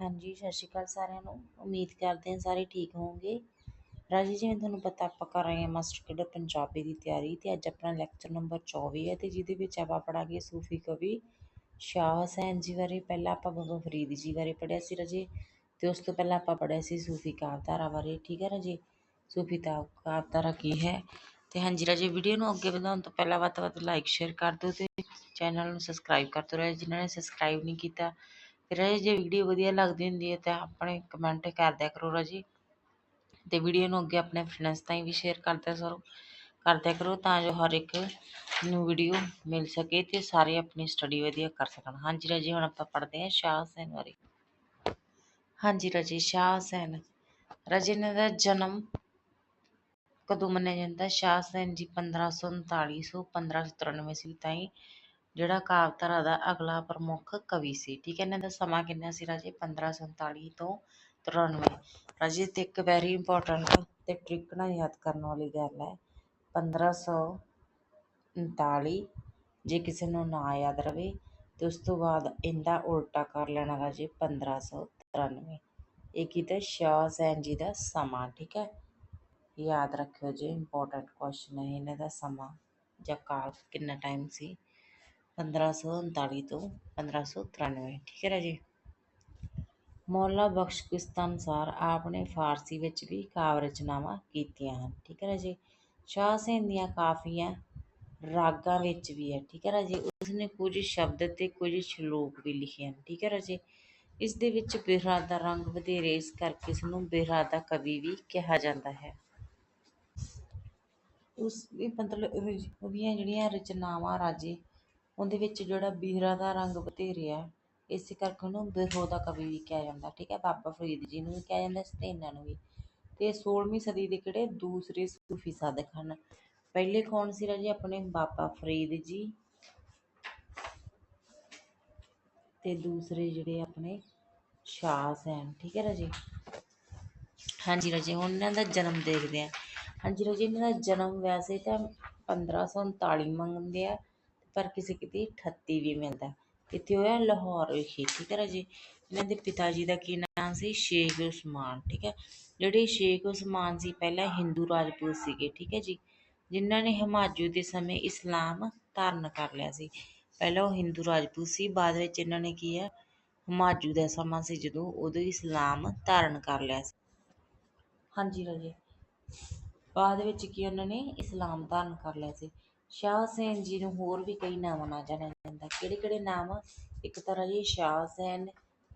ਹਾਂਜੀ, ਸਤਿ ਸ਼੍ਰੀ ਅਕਾਲ ਸਾਰਿਆਂ ਨੂੰ। ਉਮੀਦ ਕਰਦੇ ਹਾਂ ਸਾਰੇ ਠੀਕ ਹੋਵੋਗੇ। ਰਾਜੀ, ਜਿਵੇਂ ਤੁਹਾਨੂੰ ਪਤਾ, ਆਪਾਂ ਕਰ ਰਹੇ ਹਾਂ ਮਾਸਟਰ ਕੇਡਰ ਪੰਜਾਬੀ ਦੀ ਤਿਆਰੀ ਤੇ ਅੱਜ ਆਪਣਾ ਲੈਕਚਰ ਨੰਬਰ 24 ਹੈ ਤੇ ਜਿਹਦੇ ਵਿੱਚ ਆਪਾਂ ਪੜਾਂਗੇ ਸੂਫੀ ਕਵੀ ਸ਼ਾਹ ਹਸੈਨ ਜੀ ਬਾਰੇ। ਪਹਿਲਾਂ ਆਪਾਂ ਬਾਬਾ ਫਰੀਦ ਜੀ ਬਾਰੇ ਪੜਿਆ ਸੀ ਰਾਜੇ ਤੇ ਉਸ ਤੋਂ ਪਹਿਲਾਂ ਆਪਾਂ ਪੜਿਆ ਸੀ ਸੂਫੀ ਕਾਵਧਾਰਾ ਬਾਰੇ। ਠੀਕ ਹੈ ਰਾਜੇ? ਸੂਫੀ ਕਾਵਧਾਰਾ ਕੀ ਹੈ? ਤੇ ਹਾਂਜੀ ਰਾਜੇ ਵੀਡੀਓ ਨੂੰ ਅੱਗੇ ਵਧਾਉਣ ਤੋਂ ਪਹਿਲਾਂ ਵੱਧ ਤੋਂ ਵੱਧ ਲਾਈਕ ਸ਼ੇਅਰ ਕਰ ਦਿਓ ਤੇ ਚੈਨਲ ਨੂੰ ਸਬਸਕ੍ਰਾਈਬ ਕਰ ਦਿਓ ਜਿਨ੍ਹਾਂ ਨੇ ਸਬਸਕ੍ਰਾਈਬ ਨਹੀਂ ਕੀਤਾ ਰਾਜੇ ਜੇ ਵੀਡੀਓ ਵਧੀਆ ਲੱਗਦੀ ਹੁੰਦੀ ਹੈ ਤਾਂ ਆਪਣੇ ਕਮੈਂਟ ਕਰ ਦਿਆ ਕਰੋ ਰਾਜੇ ਤੇ ਵੀਡੀਓ ਨੂੰ ਅੱਗੇ ਆਪਣੇ ਫਰੈਂਡਸ ਤਾਈਂ ਵੀ ਸ਼ੇਅਰ ਕਰਦਿਆ ਕਰੋ ਕਰਦਿਆ ਕਰੋ ਤਾਂ ਜੋ ਹਰ ਇੱਕ ਨੂੰ ਵੀਡੀਓ ਮਿਲ ਸਕੇ ਤੇ ਸਾਰੇ ਆਪਣੀ ਸਟੱਡੀ ਵਧੀਆ ਕਰ ਸਕਣ। ਹਾਂਜੀ ਰਾਜੇ, ਹੁਣ ਆਪਾਂ ਪੜ੍ਹਦੇ ਹਾਂ ਸ਼ਾਹ ਹੁਸੈਨ ਬਾਰੇ। ਹਾਂਜੀ ਰਾਜੇ, ਸ਼ਾਹ ਹੁਸੈਨ। ਰਾਜੇ ਨੇ ਦਾ ਜਨਮ ਕਦੋਂ ਮੰਨਿਆ ਜਾਂਦਾ? ਸ਼ਾਹ ਹੁਸੈਨ ਜੀ 1539 ਤੋਂ 1593 ਈਸਵੀ ਤਾਈਂ। ਜਿਹੜਾ ਕਾਵਿਧਾਰਾ ਦਾ ਅਗਲਾ ਪ੍ਰਮੁੱਖ ਕਵੀ ਸੀ। ਠੀਕ ਹੈ, ਇਹਨਾਂ ਦਾ ਸਮਾਂ ਕਿੰਨਾ ਸੀ ਰਾਜੇ? 1547 ਤੋਂ 93 ਰਾਜੇ, ਤੇ ਇੱਕ ਵੈਰੀ ਇੰਪੋਰਟੈਂਟ ਤੇ ਟ੍ਰਿਕ ਨਾਲ ਯਾਦ ਕਰਨ ਵਾਲੀ ਗੱਲ ਹੈ। 1539 ਜੇ ਕਿਸੇ ਨੂੰ ਨਾ ਯਾਦ ਰਵੇ, ਤੇ ਉਸ ਤੋਂ ਬਾਅਦ ਇਹਦਾ ਉਲਟਾ ਕਰ ਲੈਣਾ ਰਾਜੇ 1593 ਇਹ ਕੀਤਾ ਸ਼ਾਹ ਸੈਨ ਜੀ ਦਾ ਸਮਾਂ, ਠੀਕ ਹੈ? ਯਾਦ ਰੱਖਿਓ ਜੀ ਇੰਪੋਰਟੈਂਟ ਕੁਐਸਚਨ ਹੈ, ਇਹਨਾਂ ਦਾ ਸਮਾਂ ਜਾਂ ਕਾਲ ਕਿੰਨਾ ਟਾਈਮ ਸੀ? 1539 ਤੋਂ 1593 ਠੀਕ ਹੈ ਰਾਜੇ? ਮੌਲਾ ਬਖਸ਼ ਕਿਸਤ ਅਨੁਸਾਰ ਆਪ ਨੇ ਫਾਰਸੀ ਵਿੱਚ ਵੀ ਕਾਵਿ ਰਚਨਾਵਾਂ ਕੀਤੀਆਂ ਹਨ। ਠੀਕ ਹੈ ਰਾਜੇ? ਸ਼ਾਹ ਹੁਸੈਨ ਦੀਆਂ ਕਾਫੀਆਂ ਰਾਗਾਂ ਵਿੱਚ ਵੀ ਹੈ। ਠੀਕ ਹੈ ਰਾਜੇ? ਉਸਨੇ ਕੁਝ ਸ਼ਬਦ ਤੇ ਕੁਝ ਸ਼ਲੋਕ ਵੀ ਲਿਖੇ ਹਨ। ਠੀਕ ਹੈ ਰਾਜੇ? ਇਸ ਦੇ ਵਿੱਚ ਬਿਰਹਾ ਦਾ ਰੰਗ ਵਧੇਰੇ, ਇਸ ਕਰਕੇ ਇਸ ਨੂੰ ਬਿਰਹਾ ਦਾ ਕਵੀ ਵੀ ਕਿਹਾ ਜਾਂਦਾ ਹੈ। ਉਸ ਵੀ ਮਤਲਬ ਉਹਦੀਆਂ ਜਿਹੜੀਆਂ ਰਚਨਾਵਾਂ ਰਾਜੇ ਉਹਦੇ ਵਿੱਚ ਜਿਹੜਾ ਬੀਹਰਾ ਦਾ ਰੰਗ ਬਥੇਰੇ ਆ, ਇਸੇ ਕਰਕੇ ਉਹਨੂੰ ਬਿਰਹੋ ਦਾ ਕਵੀ ਵੀ ਕਿਹਾ ਜਾਂਦਾ, ਠੀਕ ਹੈ, ਬਾਬਾ ਫਰੀਦ ਜੀ ਨੂੰ ਵੀ ਕਿਹਾ ਜਾਂਦਾ ਤੇ ਇਹਨਾਂ ਨੂੰ ਵੀ। ਤੇ 16ਵੀਂ ਸਦੀ ਦੇ ਕਿਹੜੇ ਦੂਸਰੇ ਸੂਫੀ ਸਾਧਕ ਹਨ? ਪਹਿਲੇ ਕੌਣ ਸੀ ਰਾਜੇ? ਆਪਣੇ ਬਾਬਾ ਫਰੀਦ ਜੀ। ਤੇ ਦੂਸਰੇ ਜਿਹੜੇ ਆਪਣੇ ਸ਼ਾਹ ਸੈਨ, ਠੀਕ ਹੈ ਰਾਜੇ? ਹਾਂਜੀ ਰਾਜੇ ਹੁਣ ਇਹਨਾਂ ਦਾ ਜਨਮ ਦੇਖਦੇ ਆ ਹਾਂਜੀ ਰਾਜੇ, ਇਹਨਾਂ ਦਾ ਜਨਮ ਵੈਸੇ ਤਾਂ 1539 ਮੰਗਦੇ ਆ। ਪਰ ਕਿਸੇ ਕਿਤੇ 38 ਵੀ ਮਿਲਦਾ। ਕਿੱਥੇ ਹੋਇਆ ਲਾਹੌਰ ਵਿਖੇ, ਠੀਕ ਹੈ ਰਾਜੇ? ਇਹਨਾਂ ਦੇ ਪਿਤਾ ਜੀ ਦਾ ਕੀ ਨਾਮ ਸੀ? ਸ਼ੇਖ ਉਸਮਾਨ, ਠੀਕ ਹੈ? ਜਿਹੜੇ ਸ਼ੇਖ ਉਸਮਾਨ ਸੀ, ਪਹਿਲਾਂ ਹਿੰਦੂ ਰਾਜਪੂਤ ਸੀਗੇ, ਠੀਕ ਹੈ ਜੀ? ਜਿਨ੍ਹਾਂ ਨੇ ਹਮਾਜੂ ਦੇ ਸਮੇਂ ਇਸਲਾਮ ਧਾਰਨ ਕਰ ਲਿਆ ਸੀ। ਪਹਿਲਾਂ ਉਹ ਹਿੰਦੂ ਰਾਜਪੂਤ ਸੀ, ਬਾਅਦ ਵਿੱਚ ਇਹਨਾਂ ਨੇ ਕੀ ਹੈ? ਹਮਾਜੂ ਦਾ ਸਮਾਂ ਸੀ, ਜਦੋਂ ਉਦੋਂ ਇਸਲਾਮ ਧਾਰਨ ਕਰ ਲਿਆ ਸੀ। ਹਾਂਜੀ ਰਾਜੇ। ਬਾਅਦ ਵਿੱਚ ਕੀ ਉਹਨਾਂ ਨੇ? ਇਸਲਾਮ ਧਾਰਨ ਕਰ ਲਿਆ ਸੀ। ਸ਼ਾਹ ਹੁਸੈਨ ਜੀ ਨੂੰ ਹੋਰ ਵੀ ਕਈ ਨਾਵਾਂ ਨਾਲ ਜਾਣਿਆ ਜਾਂਦਾ। ਕਿਹੜੇ ਕਿਹੜੇ ਨਾਮ? ਇੱਕ ਤਰ੍ਹਾਂ ਜੀ ਸ਼ਾਹ ਹੁਸੈਨ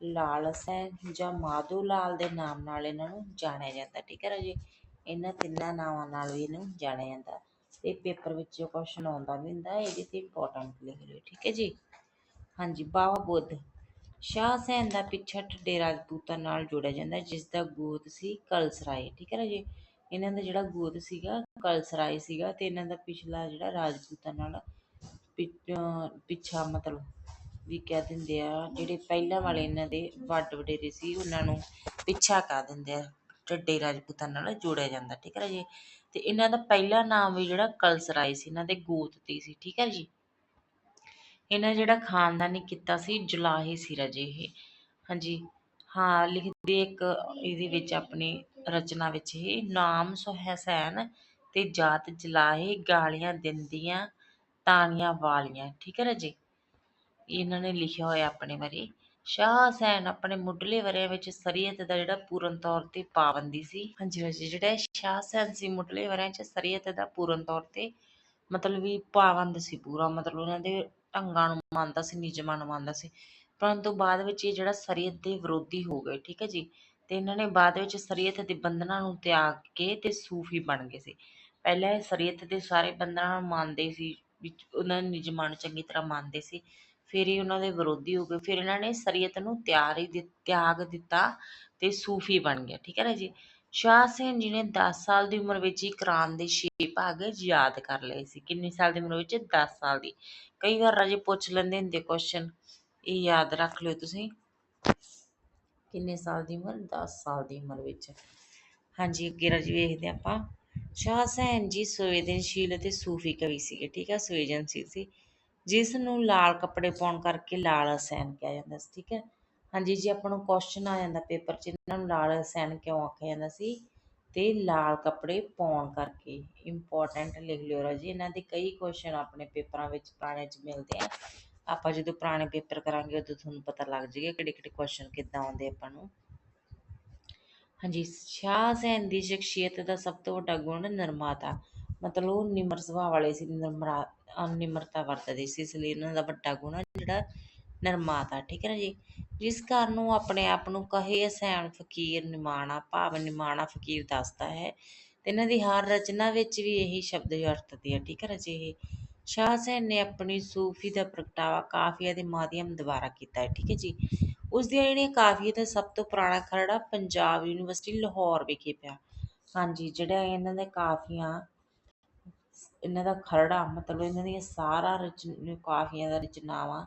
ਲਾਲ ਹੁਸੈਨ ਜਾਂ ਮਾਧੋ ਲਾਲ ਦੇ ਨਾਮ ਨਾਲ ਇਹਨਾਂ ਨੂੰ ਜਾਣਿਆ ਜਾਂਦਾ। ਠੀਕ ਹੈ ਰਾਜੇ? ਇਹਨਾਂ ਤਿੰਨਾਂ ਨਾਵਾਂ ਨਾਲ ਵੀ ਇਹਨੂੰ ਜਾਣਿਆ ਜਾਂਦਾ। ਤੇ ਪੇਪਰ ਵਿੱਚ ਜੋ ਕੁਐਸਚਨ ਆਉਂਦਾ ਵੀ ਹੁੰਦਾ, ਇਹਦੇ ਤੇ ਇੰਪੋਰਟੈਂਟ ਲਿਖ ਲਿਓ। ਠੀਕ ਹੈ ਜੀ? ਹਾਂਜੀ, ਬਾਵਾ ਬੁੱਧ। ਸ਼ਾਹ ਹੁਸੈਨ ਦਾ ਪਿੱਛਾ ਠੱਡੇ ਰਾਜਪੂਤਾਂ ਨਾਲ ਜੋੜਿਆ ਜਾਂਦਾ ਜਿਸ ਦਾ ਗੋਤ ਸੀ ਕਲਸਰਾਏ। ਠੀਕ ਹੈ ਰਾਜੇ? ਇਹਨਾਂ ਦਾ ਜਿਹੜਾ ਗੋਤ ਸੀਗਾ, ਕਲਸਰਾਏ ਸੀਗਾ ਤੇ ਇਹਨਾਂ ਦਾ ਪਿਛਲਾ ਜਿਹੜਾ ਰਾਜਪੂਤਾਂ ਨਾਲ ਪਿੱਛਾ ਮਤਲਬ ਵੀ ਕਹਿ ਦਿੰਦੇ ਆ, ਜਿਹੜੇ ਪਹਿਲਾਂ ਵਾਲੇ ਇਹਨਾਂ ਦੇ ਵੱਡ ਵਡੇਰੇ ਸੀ, ਉਹਨਾਂ ਨੂੰ ਪਿੱਛਾ ਕਹਿ ਦਿੰਦੇ ਆ, ਢੱਡੇ ਰਾਜਪੂਤਾਂ ਨਾਲ ਜੋੜਿਆ ਜਾਂਦਾ, ਠੀਕ ਹੈ ਜੀ? ਤੇ ਇਹਨਾਂ ਦਾ ਪਹਿਲਾ ਨਾਮ ਵੀ ਜਿਹੜਾ ਕਲਸਰਾਏ ਸੀ, ਇਹਨਾਂ ਦੇ ਗੋਤ ਤੇ ਸੀ, ਠੀਕ ਹੈ ਜੀ? ਇਹਨਾਂ ਜਿਹੜਾ ਖਾਨਦਾਨੀ ਕੀਤਾ ਸੀ, ਜੁਲਾਹੇ ਸੀ ਰਾਜੇ ਇਹ, ਹਾਂਜੀ। ਹਾਂ, ਲਿਖਦੇ ਇੱਕ ਇਹਦੇ ਵਿੱਚ ਆਪਣੇ ਰਚਨਾ ਵਿੱਚ ਹੀ ਨਾਮ ਸੁਹਸੈਨ ਤੇ ਜਾਤ ਜਲਾਹੇ ਗਾਲੀਆਂ ਦਿੰਦੀਆਂ ਤਾਣੀਆਂ ਵਾਲੀਆਂ ਠੀਕ ਹੈ ਰਾਜੇ ਇਹਨਾਂ ਨੇ ਲਿਖਿਆ ਹੋਇਆ ਆਪਣੇ ਬਾਰੇ। ਸ਼ਾਹ ਹੁਸੈਨ ਆਪਣੇ ਮੁੱਢਲੇ ਵਰਿਆਂ ਵਿੱਚ ਸ਼ਰੀਅਤ ਦਾ ਜਿਹੜਾ ਪੂਰਨ ਤੌਰ ਤੇ ਪਾਬੰਦੀ ਸੀ। ਹਾਂਜੀ ਰਾਜੇ ਜਿਹੜਾ ਸ਼ਾਹ ਹੁਸੈਨ ਸੀ ਮੁੱਢਲੇ ਵਰਿਆਂ 'ਚ ਸ਼ਰੀਅਤ ਦਾ ਪੂਰਨ ਤੌਰ ਤੇ ਮਤਲਬ ਵੀ ਪਾਬੰਦ ਸੀ ਪੂਰਾ ਮਤਲਬ ਉਹਨਾਂ ਦੇ ਢੰਗਾਂ ਨੂੰ ਮੰਨਦਾ ਸੀ ਨਿਯਮਾਂ ਨੂੰ ਮੰਨਦਾ ਸੀ। ਪਰੰਤੂ ਬਾਅਦ ਵਿੱਚ ਇਹ ਜਿਹੜਾ ਸ਼ਰੀਅਤ ਦੇ ਵਿਰੋਧੀ ਹੋ ਗਏ ਠੀਕ ਹੈ ਜੀ? ਤੇ ਇਹਨਾਂ ਨੇ ਬਾਅਦ ਵਿੱਚ ਸ਼ਰੀਅਤ ਦੇ ਬੰਧਨਾਂ ਨੂੰ ਤਿਆਗ ਕੇ ਤੇ ਸੂਫੀ ਬਣ ਗਏ ਸੀ। ਪਹਿਲਾਂ ਇਹ ਸ਼ਰੀਅਤ ਦੇ ਸਾਰੇ ਬੰਧਨਾਂ ਨੂੰ ਮੰਨਦੇ ਸੀ, ਵਿੱਚ ਉਹਨਾਂ ਦੇ ਨਿਯਮਾਂ ਨੂੰ ਚੰਗੀ ਤਰ੍ਹਾਂ ਮੰਨਦੇ ਸੀ। ਫਿਰ ਹੀ ਉਹਨਾਂ ਦੇ ਵਿਰੋਧੀ ਹੋ ਗਏ। ਫਿਰ ਇਹਨਾਂ ਨੇ ਸ਼ਰੀਅਤ ਨੂੰ ਤਿਆਰ ਹੀ ਤਿਆਗ ਦਿੱਤਾ ਤੇ ਸੂਫੀ ਬਣ ਗਿਆ। ਠੀਕ ਹੈ ਨਾ ਜੀ? ਸ਼ਾਹ ਸੈਨ ਜੀ ਨੇ 10 ਸਾਲ ਦੀ ਉਮਰ ਵਿੱਚ ਹੀ ਕੁਰਾਨ ਦੇ 6 ਭਾਗ ਯਾਦ ਕਰ ਲਏ ਸੀ। ਕਿੰਨੀ ਸਾਲ ਦੀ ਉਮਰ ਵਿੱਚ? 10 ਸਾਲ ਦੀ। ਕਈ ਵਾਰ ਰਾਜੇ ਪੁੱਛ ਲੈਂਦੇ ਹੁੰਦੇ ਕੁਐਸਚਨ ਇਹ ਯਾਦ ਰੱਖ ਲਿਓ ਤੁਸੀਂ। ਕਿੰਨੇ ਸਾਲ ਦੀ ਉਮਰ? 10 ਸਾਲ ਦੀ ਉਮਰ ਵਿੱਚ। ਹਾਂਜੀ, ਅੱਗੇ ਰਾਜ ਵੇਖਦੇ ਆਪਾਂ। ਸ਼ਾਹ ਹੁਸੈਨ ਜੀ ਸੰਵੇਦਨਸ਼ੀਲ ਅਤੇ ਸੂਫੀ ਕਵੀ ਸੀਗੇ, ਠੀਕ ਹੈ ਸੰਵੇਦਨਸ਼ੀਲ ਸੀ ਜਿਸ ਨੂੰ ਲਾਲ ਕੱਪੜੇ ਪਾਉਣ ਕਰਕੇ ਲਾਲ ਹੁਸੈਨ ਕਿਹਾ ਜਾਂਦਾ ਸੀ, ਠੀਕ ਹੈ ਹਾਂਜੀ ਜੀ, ਆਪਾਂ ਨੂੰ ਕੁਐਸਚਨ ਆ ਜਾਂਦਾ ਪੇਪਰ 'ਚ ਇਹਨਾਂ ਨੂੰ ਲਾਲ ਰਸਾਇਣ ਕਿਉਂ ਆਖਿਆ ਜਾਂਦਾ ਸੀ? ਤੇ ਲਾਲ ਕੱਪੜੇ ਪਾਉਣ ਕਰਕੇ। ਇੰਪੋਰਟੈਂਟ ਲਿਖ ਲਿਓ ਰਾਜੀ ਇਹਨਾਂ ਦੇ ਕਈ ਕੁਐਸਚਨ ਆਪਣੇ ਪੇਪਰਾਂ ਵਿੱਚ ਪੁਰਾਣੇ 'ਚ ਮਿਲਦੇ ਆ। ਆਪਾਂ ਜਦੋਂ ਪੁਰਾਣੇ ਪੇਪਰ ਕਰਾਂਗੇ, ਉਦੋਂ ਤੁਹਾਨੂੰ ਪਤਾ ਲੱਗ ਜਾਏਗਾ ਕਿਹੜੇ ਕਿਹੜੇ ਕੁਐਸਚਨ ਕਿੱਦਾਂ ਆਉਂਦੇ ਆਪਾਂ ਨੂੰ। ਹਾਂਜੀ, ਸ਼ਾਹ ਹੁਸੈਨ ਦੀ ਸ਼ਖਸੀਅਤ ਦਾ ਸਭ ਤੋਂ ਵੱਡਾ ਗੁਣ ਨਿਰਮਾਤਾ। ਮਤਲਬ ਉਹ ਨਿਮਰ ਸੁਭਾਅ ਵਾਲੇ ਸੀ ਨਿਰਮਰਾ ਅਹ ਨਿਮਰਤਾ ਵਰਤਦੇ ਸੀ, ਇਸ ਲਈ ਇਹਨਾਂ ਦਾ ਵੱਡਾ ਗੁਣ ਆ ਜਿਹੜਾ ਨਿਰਮਾਤਾ, ਠੀਕ ਹੈ ਨਾ ਜੀ? ਜਿਸ ਕਾਰਨ ਉਹ ਆਪਣੇ ਆਪ ਨੂੰ ਕਹੇ ਹਸੈਨ ਫਕੀਰ ਨਿਮਾਣਾ, ਭਾਵ ਨਿਮਾਣਾ ਫਕੀਰ ਦੱਸਦਾ ਹੈ। ਤੇ ਇਹਨਾਂ ਦੀ ਹਰ ਰਚਨਾ ਵਿੱਚ ਵੀ ਇਹੀ ਸ਼ਬਦ ਵਰਤਦੇ ਆ, ਠੀਕ ਹੈ ਨਾ ਜੀ ਇਹ? ਸ਼ਾਹ ਹੁਸੈਨ ਨੇ ਆਪਣੀ ਸੂਫੀ ਦਾ ਪ੍ਰਗਟਾਵਾ ਕਾਫੀਆ ਦੇ ਮਾਧਿਅਮ ਦੁਆਰਾ ਕੀਤਾ ਹੈ, ਠੀਕ ਹੈ ਜੀ। ਉਸ ਦੀਆਂ ਜਿਹੜੀਆਂ ਕਾਫੀਆ ਦਾ ਸਭ ਤੋਂ ਪੁਰਾਣਾ ਖਰੜਾ ਪੰਜਾਬ ਯੂਨੀਵਰਸਿਟੀ ਲਾਹੌਰ ਵਿਖੇ ਪਿਆ। ਹਾਂਜੀ, ਜਿਹੜਾ ਇਹਨਾਂ ਦਾ ਕਾਫੀਆਂ, ਇਹਨਾਂ ਦਾ ਖਰੜਾ, ਮਤਲਬ ਇਹਨਾਂ ਦੀਆਂ ਸਾਰਾ ਰਚ, ਕਾਫੀਆਂ ਦਾ ਰਚਨਾਵਾਂ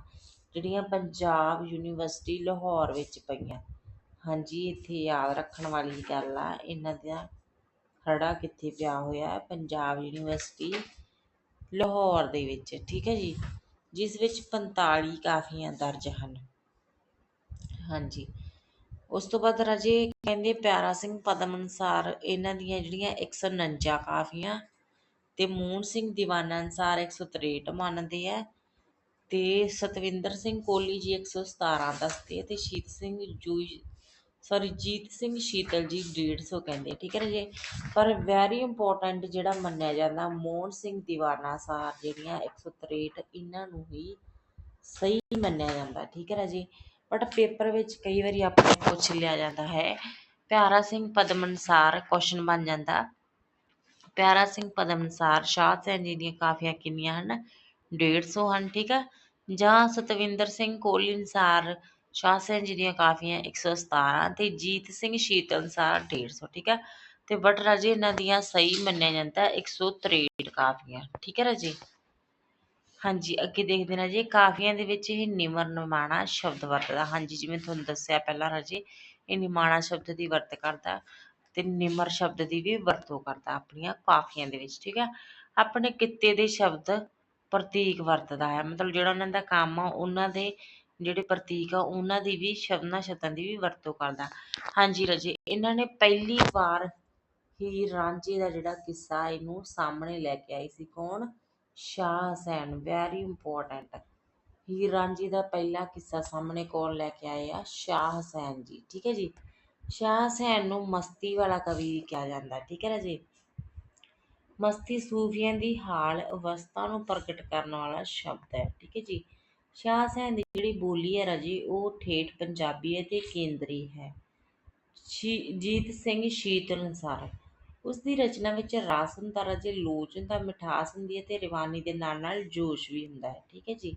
ਜਿਹੜੀਆਂ ਪੰਜਾਬ ਯੂਨੀਵਰਸਿਟੀ ਲਾਹੌਰ ਵਿੱਚ ਪਈਆਂ। ਹਾਂਜੀ, ਇੱਥੇ ਯਾਦ ਰੱਖਣ ਵਾਲੀ ਗੱਲ ਆ, ਇਹਨਾਂ ਦਾ ਖਰੜਾ ਕਿੱਥੇ ਪਿਆ ਹੋਇਆ ਹੈ? ਪੰਜਾਬ ਯੂਨੀਵਰਸਿਟੀ ਲਾਹੌਰ ਦੇ ਵਿੱਚ, ਠੀਕ ਹੈ ਜੀ, ਜਿਸ ਵਿੱਚ 45 ਕਾਫੀਆਂ ਦਰਜ ਹਨ। ਹਾਂਜੀ। ਉਸ ਤੋਂ ਬਾਅਦ ਰਾਜੇ ਕਹਿੰਦੇ, ਪਿਆਰਾ ਸਿੰਘ ਪਦਮ ਅਨੁਸਾਰ ਇਹਨਾਂ ਦੀਆਂ ਜਿਹੜੀਆਂ 149 ਕਾਫੀਆਂ ਤੇ ਮੂਹਨ ਸਿੰਘ ਦੀਵਾਨਾ ਅਨੁਸਾਰ 163 ਮੰਨਦੇ ਆ ਤੇ ਸਤਵਿੰਦਰ ਸਿੰਘ ਕੋਹਲੀ ਜੀ 117 ਦੱਸਦੇ ਆ ਤੇ ਸ਼ੀਤ ਸਿੰਘ ਜੂ ਸੌਰੀ ਜੀਤ ਸਿੰਘ ਸ਼ੀਤਲ ਜੀ 150 ਕਹਿੰਦੇ ਠੀਕ ਹੈ ਨਾ ਜੀ? ਪਰ ਵੈਰੀ ਇੰਪੋਰਟੈਂਟ ਜਿਹੜਾ ਮੰਨਿਆ ਜਾਂਦਾ, ਮੋਹਨ ਸਿੰਘ ਦੀਵਾਨਾ ਅਨੁਸਾਰ ਜਿਹੜੀਆਂ 163 ਇਹਨਾਂ ਨੂੰ ਹੀ ਸਹੀ ਮੰਨਿਆ ਜਾਂਦਾ, ਠੀਕ ਹੈ ਨਾ ਜੀ? ਬਟ ਪੇਪਰ ਵਿੱਚ ਕਈ ਵਾਰੀ ਆਪਾਂ ਪੁੱਛ ਲਿਆ ਜਾਂਦਾ ਹੈ, ਪਿਆਰਾ ਸਿੰਘ ਪਦਮ ਅਨੁਸਾਰ ਕੁਐਸਚਨ ਬਣ ਜਾਂਦਾ। ਪਿਆਰਾ ਸਿੰਘ ਪਦਮ ਅਨੁਸਾਰ ਸ਼ਾਹ ਹੁਸੈਨ ਜੀ ਦੀਆਂ ਕਾਫੀਆਂ ਕਿੰਨੀਆਂ ਹਨ? 150 ਹਨ, ਠੀਕ ਆ ਜਾਂ ਸਤਵਿੰਦਰ ਸਿੰਘ ਕੋਹਲੀ ਅਨੁਸਾਰ ਸ਼ਾਹ ਹੁਸੈਨ ਜੀ ਦੀਆਂ ਕਾਫੀਆਂ 117 ਤੇ ਜੀਤ ਸਿੰਘ ਸ਼ੀਤਲ ਅਨੁਸਾਰ 150 ਠੀਕ ਹੈ? ਤੇ ਬਟ ਰਾਜੇ ਇਹਨਾਂ ਦੀਆਂ ਸਹੀ ਮੰਨਿਆ ਜਾਂਦਾ 163 ਕਾਫੀਆਂ, ਠੀਕ ਹੈ ਰਾਜੇ? ਹਾਂਜੀ, ਅੱਗੇ ਦੇਖਦੇ ਨਾ ਜੀ ਕਾਫੀਆਂ ਦੇ ਵਿੱਚ ਇਹ ਨਿਮਰ ਨਿਮਾਣਾ ਸ਼ਬਦ ਵਰਤਦਾ। ਹਾਂਜੀ, ਜਿਵੇਂ ਤੁਹਾਨੂੰ ਦੱਸਿਆ ਪਹਿਲਾਂ ਰਾਜੇ, ਇਹ ਨਿਮਾਣਾ ਸ਼ਬਦ ਦੀ ਵਰਤ ਕਰਦਾ ਤੇ ਨਿਮਰ ਸ਼ਬਦ ਦੀ ਵੀ ਵਰਤੋਂ ਕਰਦਾ ਆਪਣੀਆਂ ਕਾਫੀਆਂ ਦੇ ਵਿੱਚ, ਠੀਕ ਹੈ? ਆਪਣੇ ਕਿੱਤੇ ਦੇ ਸ਼ਬਦ ਪ੍ਰਤੀਕ ਵਰਤਦਾ ਹੈ। ਮਤਲਬ ਜਿਹੜਾ ਉਹਨਾਂ ਦਾ ਕੰਮ ਆ, ਉਹਨਾਂ ਦੇ ਜਿਹੜੇ ਪ੍ਰਤੀਕ ਆ, ਉਹਨਾਂ ਦੀ ਵੀ ਸ਼ਬਦਾਂ ਸ਼ਬਦਾਂ ਦੀ ਵੀ ਵਰਤੋਂ ਕਰਦਾ। ਹਾਂਜੀ ਰਾਜੇ, ਇਹਨਾਂ ਨੇ ਪਹਿਲੀ ਵਾਰ ਹੀਰ ਰਾਂਝੇ ਦਾ ਜਿਹੜਾ ਕਿੱਸਾ ਇਹਨੂੰ ਸਾਹਮਣੇ ਲੈ ਕੇ ਆਈ ਸੀ। ਕੌਣ? ਸ਼ਾਹ ਹੁਸੈਨ ਵੈਰੀ ਇੰਪੋਰਟੈਂਟ ਹੀਰ ਰਾਂਝੇ ਦਾ ਪਹਿਲਾ ਕਿੱਸਾ ਸਾਹਮਣੇ ਕੌਣ ਲੈ ਕੇ ਆਏ ਆ? ਸ਼ਾਹ ਹਸੈਨ ਜੀ, ਠੀਕ ਹੈ ਜੀ? ਸ਼ਾਹ ਹਸੈਨ ਨੂੰ ਮਸਤੀ ਵਾਲਾ ਕਵੀ ਵੀ ਕਿਹਾ ਜਾਂਦਾ, ਠੀਕ ਹੈ ਨਾ ਜੀ ਮਸਤੀ ਸੂਫੀਆਂ ਦੀ ਹਾਲ ਅਵਸਥਾ ਨੂੰ ਪ੍ਰਗਟ ਕਰਨ ਵਾਲਾ ਸ਼ਬਦ ਹੈ, ਠੀਕ ਹੈ ਜੀ? ਸ਼ਾਹ ਹੁਸੈਨ ਦੀ ਜਿਹੜੀ ਬੋਲੀ ਹੈ ਰਾਜੀ, ਉਹ ਠੇਠ ਪੰਜਾਬੀ ਹੈ ਤੇ ਕੇਂਦਰੀ ਹੈ। ਸ਼ੀ- ਜੀਤ ਸਿੰਘ ਸ਼ੀਤਲ ਅਨੁਸਾਰ। ਉਸ ਦੀ ਰਚਨਾ ਵਿੱਚ ਰਸ ਹੁੰਦਾ, ਰਾਜੇ ਲੋਚ ਹੁੰਦਾ, ਮਿਠਾਸ ਹੁੰਦੀ ਹੈ ਅਤੇ ਰਵਾਨੀ ਦੇ ਨਾਲ ਨਾਲ ਜੋਸ਼ ਵੀ ਹੁੰਦਾ ਹੈ, ਠੀਕ ਹੈ ਜੀ।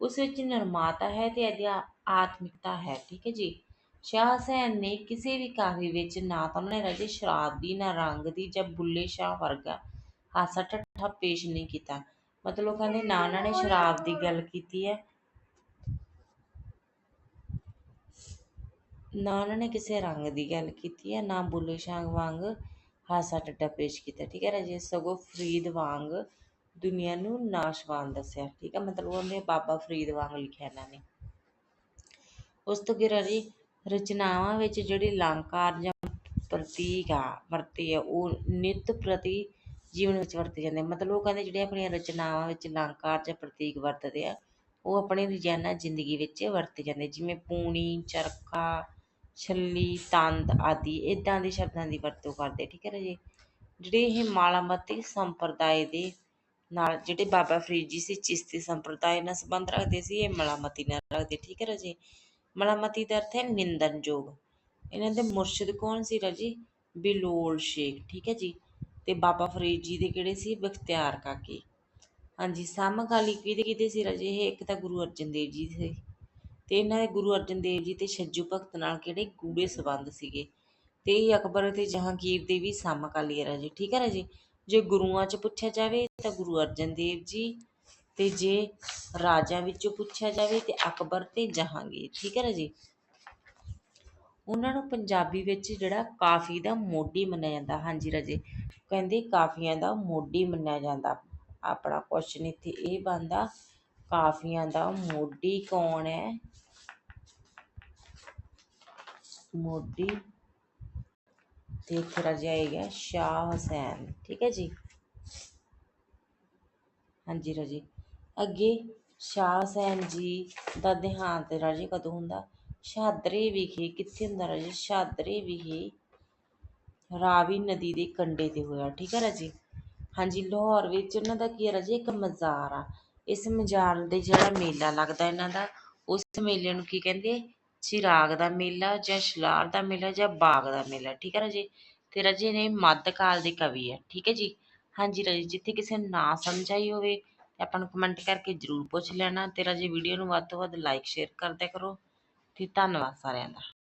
ਉਸ ਵਿੱਚ ਨਿਰਮਾਤਾ ਹੈ ਅਤੇ ਅਧਿਆ, ਆਤਮਿਕਤਾ ਹੈ, ਠੀਕ ਹੈ ਜੀ। ਸ਼ਾਹ ਹੁਸੈਨ ਨੇ ਕਿਸੇ ਵੀ ਕਾਵਿ ਵਿੱਚ ਨਾ ਤਾਂ ਉਹਨੇ ਰਾਜੇ ਸ਼ਰਾਬ ਦੀ, ਨਾ ਰੰਗ ਦੀ ਜਾਂ ਬੁੱਲੇ ਸ਼ਾਹ ਵਰਗਾ ਹਾਸਾ ਠੱਠਾ ਪੇਸ਼ ਨਹੀਂ ਕੀਤਾ। ਮਤਲਬ ਕਹਿੰਦੇ ਨਾ ਉਹਨਾਂ ਨੇ ਸ਼ਰਾਬ ਦੀ ਗੱਲ ਕੀਤੀ ਹੈ। ਨਾ ਉਹਨਾਂ ਨੇ ਕਿਸੇ ਰੰਗ ਦੀ ਗੱਲ ਕੀਤੀ ਹੈ, ਨਾ ਬੁੱਲੇ ਸ਼ਾਹ ਵਾਂਗ ਹਾਸਾ ਠੱਠਾ ਪੇਸ਼ ਕੀਤਾ, ਠੀਕ ਹੈ ਰਾਜੇ? ਸਗੋਂ ਫਰੀਦ ਵਾਂਗ ਦੁਨੀਆ ਨੂੰ ਨਾਸ਼ਵਾਨ ਦੱਸਿਆ, ਠੀਕ ਹੈ? ਮਤਲਬ ਉਹਨੇ ਬਾਬਾ ਫਰੀਦ ਵਾਂਗ ਲਿਖਿਆ ਇਹਨਾਂ ਨੇ। ਉਸ ਤੋਂ ਅੱਗੇ ਰਾਜੇ, ਰਚਨਾਵਾਂ ਵਿੱਚ ਜਿਹੜੀ ਅਲੰਕਾਰ ਜਾਂ ਪ੍ਰਤੀਕ ਆ, ਵਰਤੇ ਆ ਉਹ ਨਿਤ ਪ੍ਰਤੀ ਜੀਵਨ ਵਿੱਚ ਵਰਤੇ ਜਾਂਦੇ ਮਤਲਬ ਉਹ ਕਹਿੰਦੇ ਜਿਹੜੇ ਆਪਣੀਆਂ ਰਚਨਾਵਾਂ ਵਿੱਚ ਅਲੰਕਾਰ ਜਾਂ ਪ੍ਰਤੀਕ ਵਰਤਦੇ ਆ, ਉਹ ਆਪਣੀ ਰੋਜ਼ਾਨਾ ਜ਼ਿੰਦਗੀ ਵਿੱਚ ਵਰਤੇ ਜਾਂਦੇ ਜਿਵੇਂ ਪੂਣੀ, ਚਰਖਾ, ਛੱਲੀ, ਤੰਦ ਆਦਿ ਇਦਾਂ ਦੇ ਸ਼ਬਦਾਂ ਦੀ ਵਰਤੋਂ ਕਰਦੇ ਠੀਕ ਹੈ ਨਾ ਜੀ? ਜਿਹੜੇ ਇਹ ਮਾਲਾਮਤੀ ਸੰਪਰਦਾਇ ਦੇ ਨਾਲ, ਜਿਹੜੇ ਬਾਬਾ ਫਰੀਦ ਜੀ ਸੀ, ਚਿਸ਼ਤੀ ਸੰਪਰਦਾਇ ਨਾਲ ਸੰਬੰਧ ਰੱਖਦੇ ਸੀ, ਇਹ ਮਲਾਮਤੀ ਨਾਲ ਰੱਖਦੇ ਠੀਕ ਹੈ ਰਾਜੇ ਮਲਾਮਤੀ ਦਾ ਅਰਥ ਹੈ ਨਿੰਦਨਯੋਗ। ਇਹਨਾਂ ਦੇ ਮੁਰਸ਼ਿਦ ਕੌਣ ਸੀ ਰਾਜੇ? ਬਿਲੋਲ ਸ਼ੇਖ। ਠੀਕ ਹੈ ਜੀ? ਤੇ ਬਾਬਾ ਫਰੀਦ ਜੀ ਦੇ ਕਿਹੜੇ ਸੀ? ਬਖਤਿਆਰ ਕਾਕੇ। ਹਾਂਜੀ ਸਮਕਾਲੀ ਕਿਹਦੇ ਕਿਹਦੇ ਸੀ ਰਾਜੇ? ਇਹ ਇੱਕ ਤਾਂ ਗੁਰੂ ਅਰਜਨ ਦੇਵ ਜੀ ਸੀ। ਤੇ ਇਹਨਾਂ ਦੇ ਗੁਰੂ ਅਰਜਨ ਦੇਵ ਜੀ ਤੇ ਛੱਜੂ ਭਗਤ ਨਾਲ ਕਿਹੜੇ ਗੂੜੇ ਸੰਬੰਧ ਸੀਗੇ? ਤੇ ਇਹ ਅਕਬਰ ਤੇ ਜਹਾਂਗੀਰ ਦੇ ਵੀ ਸਮਕਾਲੀ ਹੈ ਰਾਜੇ। ਠੀਕ ਹੈ ਰਾਜੇ? ਜੇ ਗੁਰੂਆਂ 'ਚ ਪੁੱਛਿਆ ਜਾਵੇ ਤਾਂ ਗੁਰੂ ਅਰਜਨ ਦੇਵ ਜੀ ਤੇ ਜੇ ਰਾਜਿਆਂ ਵਿੱਚੋਂ ਪੁੱਛਿਆ ਜਾਵੇ ਤੇ ਅਕਬਰ ਤੇ ਜਹਾਂਗੀਰ। ਠੀਕ ਹੈ ਰਾਜੇ? ਉਹਨਾਂ ਨੂੰ ਪੰਜਾਬੀ ਵਿੱਚ ਜਿਹੜਾ ਕਾਫੀ ਦਾ ਮੋਢੀ ਮੰਨਿਆ ਜਾਂਦਾ। ਹਾਂਜੀ ਰਾਜੇ, ਕਹਿੰਦੇ ਕਾਫੀਆਂ ਦਾ ਮੋਢੀ ਮੰਨਿਆ ਜਾਂਦਾ। ਆਪਣਾ ਕੁਐਸਚਨ ਇੱਥੇ ਇਹ ਬਣਦਾ, ਕਾਫੀਆਂ ਦਾ ਮੋਢੀ ਕੌਣ ਹੈ? ਮੋਢੀ ਤੇ ਇੱਥੇ ਰਾਜੇ ਆਏਗਾ ਸ਼ਾਹ ਹੁਸੈਨ। ਠੀਕ ਹੈ ਜੀ? ਹਾਂਜੀ ਰਾਜੇ। ਅੱਗੇ ਸ਼ਾਹ ਹੁਸੈਨ ਜੀ ਦਾ ਦੇਹਾਂਤ ਰਾਜੇ ਕਦੋਂ ਹੁੰਦਾ? ਸ਼ਹਾਦਰੇ ਵਿਖੇ, ਕਿੱਥੇ ਹੁੰਦਾ ਰਾਜੇ? ਸ਼ਹਾਦਰੇ ਵਿਖੇ ਰਾਵੀ ਨਦੀ ਦੇ ਕੰਢੇ ਤੇ ਹੋਇਆ, ਠੀਕ ਹੈ ਰਾਜੇ? ਹਾਂਜੀ, ਲਾਹੌਰ ਵਿੱਚ ਉਹਨਾਂ ਦਾ ਕੀ ਹੈ ਰਾਜੇ? ਇੱਕ ਮਜ਼ਾਰ ਆ। ਇਸ ਮਜ਼ਾਰ ਦੇ ਜਿਹੜਾ ਮੇਲਾ ਲੱਗਦਾ ਇਹਨਾਂ ਦਾ, ਉਸ ਮੇਲੇ ਨੂੰ ਕੀ ਕਹਿੰਦੇ? ਚਿਰਾਗ ਦਾ ਮੇਲਾ ਜਾਂ ਸ਼ਲਾਰ ਦਾ ਮੇਲਾ ਜਾਂ ਬਾਗ ਦਾ ਮੇਲਾ, ਠੀਕ ਹੈ ਰਾਜੇ? ਤੇ ਰਾਜੇ ਨੇ ਮੱਧਕਾਲ ਦੇ ਕਵੀ ਆ, ਠੀਕ ਹੈ ਜੀ? ਹਾਂਜੀ ਰਾਜੇ, ਜਿੱਥੇ ਕਿਸੇ ਨੂੰ ਨਾ ਸਮਝ ਆਈ ਹੋਵੇ, ਤੇ ਆਪਾਂ ਨੂੰ ਕਮੈਂਟ ਕਰਕੇ ਜਰੂਰ ਪੁੱਛ ਲੈਣਾ। ਤੇ ਰਾਜੇ ਵੀਡੀਓ ਨੂੰ ਵੱਧ ਤੋਂ ਵੱਧ ਲਾਈਕ ਸ਼ੇਅਰ ਕਰਦਿਆ ਕਰੋ। ਜੀ ਧੰਨਵਾਦ ਸਾਰਿਆਂ ਦਾ।